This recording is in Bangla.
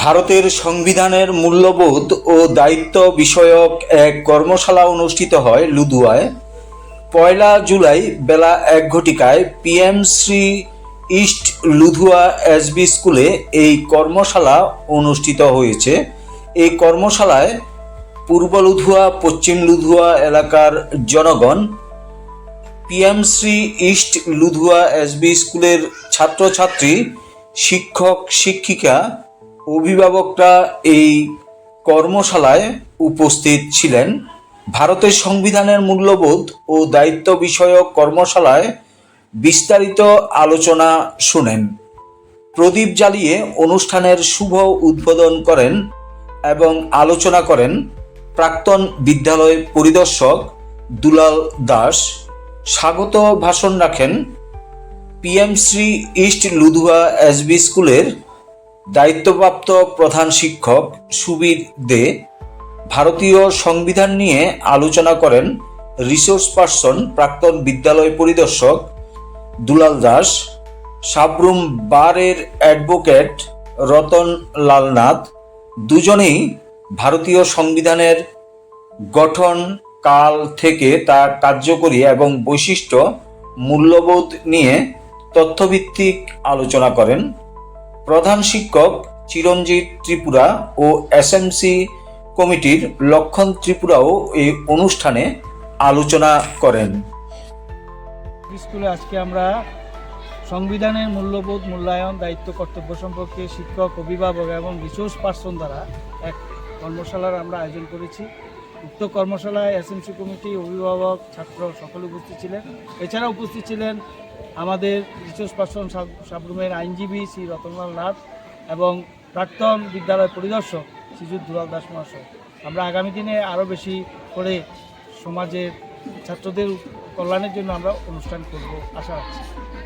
ভারতের সংবিধানের মূল্যবোধ ও দায়িত্ব বিষয়ক এক কর্মশালা অনুষ্ঠিত হয় লুধুয়ায়। পয়লা জুলাই বেলা এক ঘটিকায় PM Shri east Ludhua SB স্কুলে এই কর্মশালা অনুষ্ঠিত হয়েছে। এই কর্মশালায় পূর্ব লুধুয়া, পশ্চিম লুধুয়া এলাকার জনগণ পিএমশ্রী ইস্ট লুধুয়া এসবি স্কুলের ছাত্রছাত্রী, শিক্ষক, শিক্ষিকা অভিভাবকরা এই কর্মশালায় উপস্থিত ছিলেন। ভারতের সংবিধানের মূল্যবোধ ও দায়িত্ব বিষয়ক কর্মশালায় বিস্তারিত আলোচনা শুনেন। প্রদীপ জ্বালিয়ে অনুষ্ঠানের শুভ উদ্বোধন করেন এবং আলোচনা করেন প্রাক্তন বিদ্যালয় পরিদর্শক দুলাল দাস। স্বাগত ভাষণ রাখেন পিএমশ্রী ইস্ট লুধুয়া এসবি স্কুলের দায়িত্বপ্রাপ্ত প্রধান শিক্ষক সুবীর দে ভারতীয় সংবিধান নিয়ে আলোচনা করেন রিসোর্স পার্সন প্রাক্তন বিদ্যালয় পরিদর্শক দুলাল দাস, সাবরুম বারের অ্যাডভোকেট রতন লালনাথ, দুজনেই ভারতীয় সংবিধানের গঠন কাল থেকে তা কার্যকরী এবং বৈশিষ্ট্য মূল্যবোধ নিয়ে তথ্যভিত্তিক আলোচনা করেন। প্রধান শিক্ষক চিরঞ্জিত ত্রিপুরা ও এসএমসি কমিটির লক্ষণ ত্রিপুরাও এই অনুষ্ঠানে আলোচনা করেন। স্কুলে আজকে আমরা সংবিধানের মূল্যবোধ, মূল্যায়ন, দায়িত্ব, কর্তব্য সম্পর্কে শিক্ষক, অভিভাবক এবং রিসোর্স পার্সন দ্বারা এক কর্মশালার আমরা আয়োজন করেছি। উক্ত কর্মশালায় এসএমসি কমিটি অভিভাবক, ছাত্র সকলে উপস্থিত ছিলেন। এছাড়া উপস্থিত ছিলেন আমাদের রিসোর্স পার্সন সাব- সাবরুমের আইনজীবী শ্রী রতনলাল নাথ এবং প্রাক্তন বিদ্যালয় পরিদর্শক শ্রীযুত দুলাল দাস মহাশয়। আমরা আগামী দিনে আরও বেশি করে সমাজের ছাত্রদের কল্যাণের জন্য আমরা অনুষ্ঠান করব, আশা রাখছি।